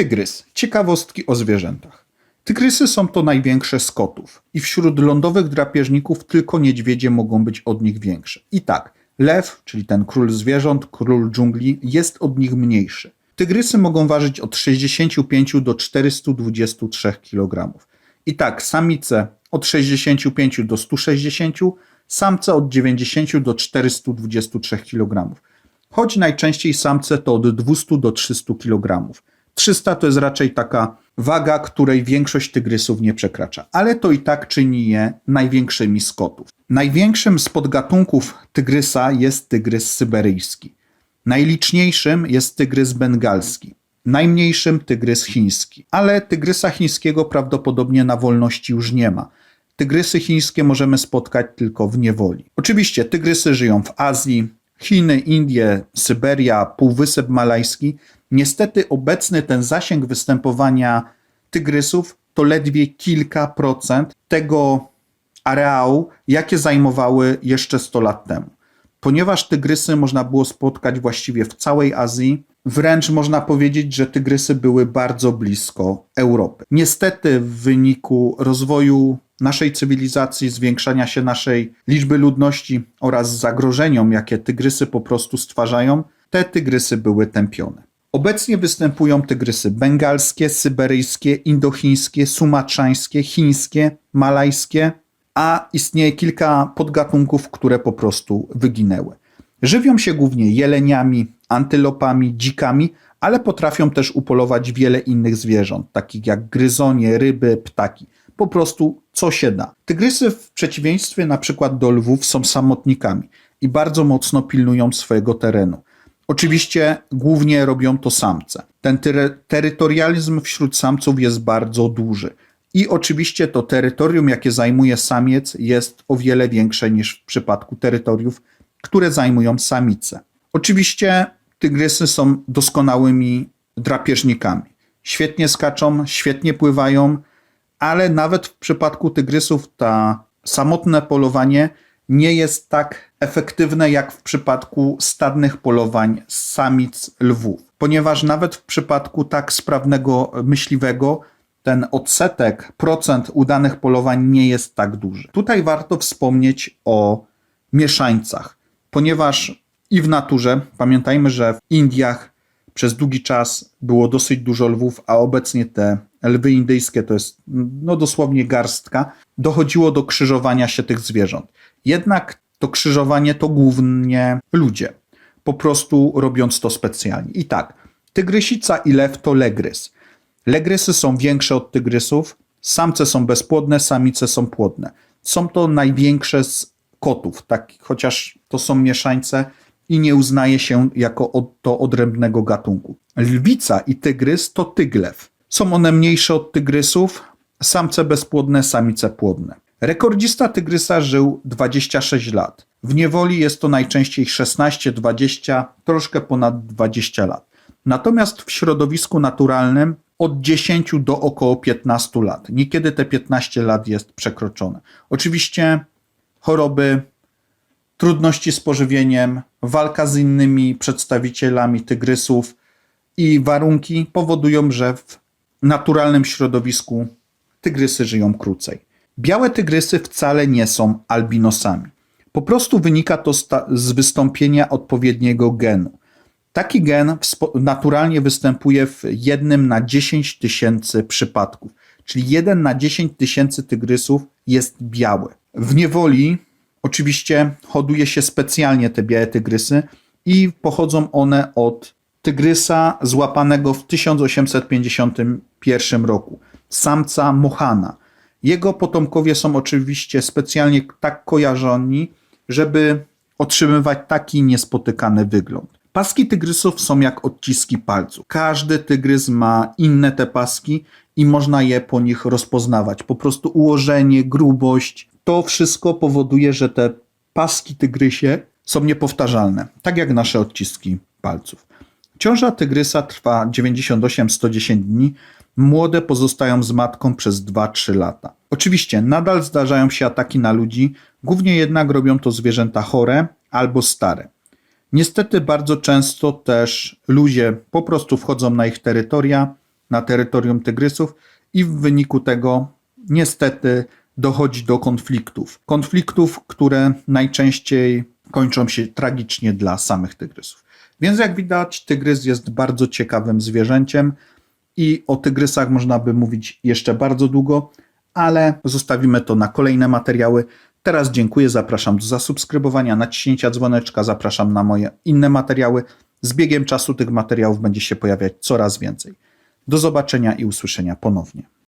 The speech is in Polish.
Tygrys. Ciekawostki o zwierzętach. Tygrysy są to największe z kotów i wśród lądowych drapieżników tylko niedźwiedzie mogą być od nich większe. I tak, lew, czyli ten król zwierząt, król dżungli, jest od nich mniejszy. Tygrysy mogą ważyć od 65 do 423 kg. I tak, samice od 65 do 160, samce od 90 do 423 kg. Choć najczęściej samce to od 200 do 300 kg. 300 to jest raczej taka waga, której większość tygrysów nie przekracza, ale to i tak czyni je największymi z kotów. Największym z podgatunków tygrysa jest tygrys syberyjski. Najliczniejszym jest tygrys bengalski. Najmniejszym tygrys chiński. Ale tygrysa chińskiego prawdopodobnie na wolności już nie ma. Tygrysy chińskie możemy spotkać tylko w niewoli. Oczywiście tygrysy żyją w Azji, Chiny, Indie, Syberia, Półwysep Malajski. Niestety obecny ten zasięg występowania tygrysów to ledwie kilka procent tego areału, jakie zajmowały jeszcze 100 lat temu. Ponieważ tygrysy można było spotkać właściwie w całej Azji, wręcz można powiedzieć, że tygrysy były bardzo blisko Europy. Niestety, w wyniku rozwoju naszej cywilizacji, zwiększania się naszej liczby ludności oraz zagrożeniom, jakie tygrysy po prostu stwarzają, te tygrysy były tępione. Obecnie występują tygrysy bengalskie, syberyjskie, indochińskie, sumatrzańskie, chińskie, malajskie, a istnieje kilka podgatunków, które po prostu wyginęły. Żywią się głównie jeleniami, antylopami, dzikami, ale potrafią też upolować wiele innych zwierząt, takich jak gryzonie, ryby, ptaki. Po prostu co się da. Tygrysy w przeciwieństwie na przykład do lwów są samotnikami i bardzo mocno pilnują swojego terenu. Oczywiście głównie robią to samce. Ten tery terytorializm wśród samców jest bardzo duży. I oczywiście to terytorium, jakie zajmuje samiec, jest o wiele większe niż w przypadku terytoriów, które zajmują samice. Oczywiście tygrysy są doskonałymi drapieżnikami. Świetnie skaczą, świetnie pływają, ale nawet w przypadku tygrysów ta samotne polowanie nie jest tak efektywne jak w przypadku stadnych polowań samic lwów, ponieważ nawet w przypadku tak sprawnego myśliwego ten odsetek, procent udanych polowań nie jest tak duży. Tutaj warto wspomnieć o mieszańcach, ponieważ i w naturze, pamiętajmy, że w Indiach przez długi czas było dosyć dużo lwów, a obecnie te lwy indyjskie to jest no dosłownie garstka, dochodziło do krzyżowania się tych zwierząt. Jednak to krzyżowanie to głównie ludzie, po prostu robiąc to specjalnie. I tak, tygrysica i lew to legrys. Legrysy są większe od tygrysów, samce są bezpłodne, samice są płodne. Są to największe z kotów, tak, chociaż to są mieszańce i nie uznaje się jako od, to odrębnego gatunku. Lwica i tygrys to tyglew. Są one mniejsze od tygrysów, samce bezpłodne, samice płodne. Rekordzista tygrysa żył 26 lat. W niewoli jest to najczęściej 16, 20, troszkę ponad 20 lat. Natomiast w środowisku naturalnym od 10 do około 15 lat. Niekiedy te 15 lat jest przekroczone. Oczywiście choroby, trudności z pożywieniem, walka z innymi przedstawicielami tygrysów i warunki powodują, że w naturalnym środowisku tygrysy żyją krócej. Białe tygrysy wcale nie są albinosami. Po prostu wynika to z wystąpienia odpowiedniego genu. Taki gen naturalnie występuje w jednym na 10 tysięcy przypadków, czyli jeden na 10 tysięcy tygrysów jest biały. W niewoli oczywiście hoduje się specjalnie te białe tygrysy i pochodzą one od tygrysa złapanego w 1851 roku, samca Mohana. Jego potomkowie są oczywiście specjalnie tak kojarzeni, żeby otrzymywać taki niespotykany wygląd. Paski tygrysów są jak odciski palców. Każdy tygrys ma inne te paski i można je po nich rozpoznawać. Po prostu ułożenie, grubość, to wszystko powoduje, że te paski tygrysie są niepowtarzalne, tak jak nasze odciski palców. Ciąża tygrysa trwa 98-110 dni, młode pozostają z matką przez 2-3 lata. Oczywiście nadal zdarzają się ataki na ludzi, głównie jednak robią to zwierzęta chore albo stare. Niestety bardzo często też ludzie po prostu wchodzą na ich terytoria na terytorium tygrysów i w wyniku tego niestety dochodzi do konfliktów. Konfliktów, które najczęściej kończą się tragicznie dla samych tygrysów. Więc jak widać, tygrys jest bardzo ciekawym zwierzęciem i o tygrysach można by mówić jeszcze bardzo długo, ale zostawimy to na kolejne materiały. Teraz dziękuję, zapraszam do zasubskrybowania, naciśnięcia dzwoneczka, zapraszam na moje inne materiały. Z biegiem czasu tych materiałów będzie się pojawiać coraz więcej. Do zobaczenia i usłyszenia ponownie.